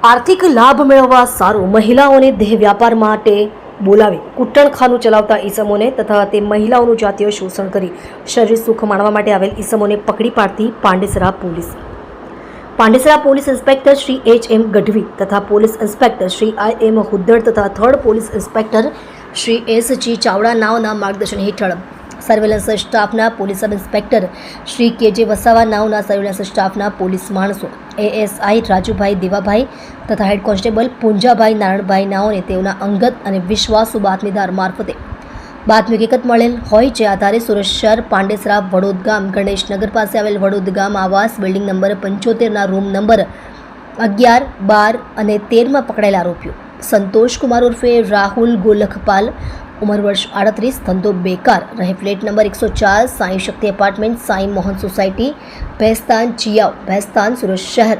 આર્થિક લાભ મેળવવા સારું મહિલાઓને દેહ વ્યાપાર માટે બોલાવી કુટણખાનું ચલાવતા ઈસમોને તથા તે મહિલાઓનું જાતીય શોષણ કરી શરીર સુખ માણવા માટે આવેલ ઈસમોને પકડી પાડતી Pandesara police. Pandesara police inspector Shri H M Gadhvi તથા police inspector Shri I M Huddad તથા third police inspector Shri S G Chavda નાવના માર્ગદર્શન હેઠળ સર્વેલન્સ સ્ટાફના police sub inspector Shri K J Vasava નાવના surveillance સ્ટાફના police માણસો, ASI Rajubhai Devabhai તથા head constable Punjabhai Naranbhai નાઓને તેઓના અંગત અને વિશ્વાસુ બાતમીદાર મારફતે બાતમી હકીકત મળેલ હોય જે આધારે સુરત શહેર પાંડેસરા વડોદ ગામ ગણેશનગર પાસે આવેલ વડોદ ગામ આવાસ બિલ્ડિંગ નંબર પંચોતેરના રૂમ નંબર અગિયાર, બાર અને તેરમાં પકડાયેલા આરોપીઓ સંતોષ કુમાર ઉર્ફે રાહુલ ગોલખપાલ ઉંમર વર્ષ આડત્રીસ ધંધો બેકાર રહે ફ્લેટ નંબર એકસો ચાર સાંઈ શક્તિ એપાર્ટમેન્ટ સાંઈ મોહન સોસાયટી ભેસ્તાન ચિયાવ ભેસ્તાન સુરત શહેર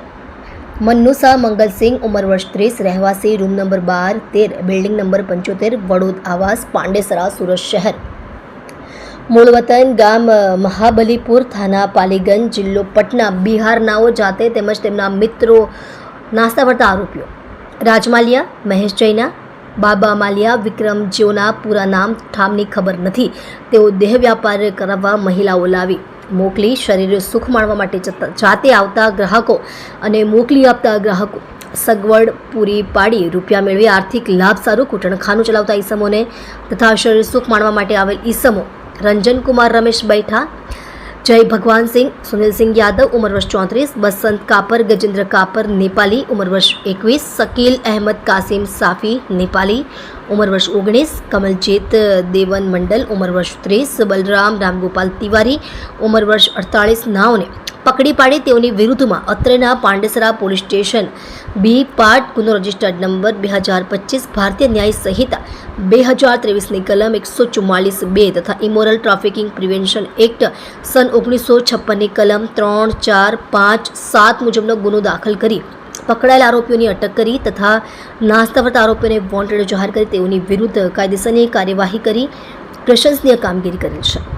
મન્નુસા મંગલસિંહ ઉંમર વર્ષ ત્રીસ રહેવાસી રૂમ નંબર બાર તેર બિલ્ડિંગ નંબર પંચોતેર વડોદ આવાસ પાંડેસરા સુરત શહેર મૂળ વતન ગામ અ, મહાબલીપુર થાના પાલીગંજ જિલ્લો પટના બિહારનાઓ જાતે તેમજ તેમના મિત્રો નાસ્તા પડતા આરોપીઓ રાજમાલિયા મહેશ જૈના બાબા માલિયા વિક્રમ જેઓના પૂરા નામ ઠામની ખબર નથી. તેઓ દેહ વ્યાપાર કરાવવા મહિલાઓ લાવી, મોકલી શરીર સુખ માણવા માટે જાતે આવતા ગ્રાહકો અને મોકલી આપતા ગ્રાહકો. સગવડ પૂરી પાડી રૂપિયા મેળવી આર્થિક લાભ સારું કૂટણખાનું ચલાવતા ઈસમોને તથા શરીર સુખ માણવા માટે આવેલ ઈસમો રંજનકુમાર રમેશ બૈઠા જય ભગવાન ભગવાનસિંહ સુનિલસિંહ યાદવ, ઉંમર વર્ષ ચોત્રીસ. બસંત કાપર, ગજેન્દ્ર કાપર, નેપાલી. ઉંમર વર્ષ એકવીસ. શકીલ અહેમદ કાસિમ સાફી, નેપાલી. ઉંમર વર્ષ ઓગણીસ. કમલજીત દેવન મંડલ. ઉંમર વર્ષ ત્રીસ. બલરામ રામગોપાલ તિવારી. ઉંમર વર્ષ અડતાળીસ. નાઓને પકડી પાડી તેઓની વિરુદ્ધમાં અત્રેના Pandesara police station B part ગુનો રજિસ્ટર્ડ નંબર બે હજાર પચીસ ભારતીય ન્યાય સંહિતા બે હજાર ત્રેવીસની કલમ એકસો ચુમ્માલીસ બે તથા ઇમોરલ ટ્રાફિકિંગ પ્રિવેન્શન એક્ટ સન ઓગણીસો છપ્પનની કલમ ત્રણ, ચાર, પાંચ, સાત મુજબનો ગુનો દાખલ કરી પકડાયેલા આરોપીઓની અટક કરી તથા નાસ્તા આરોપીઓને વોન્ટેડ જાહેર કરી તેઓની વિરુદ્ધ કાયદેસરની કાર્યવાહી કરી પ્રશંસનીય કામગીરી કરેલ છે.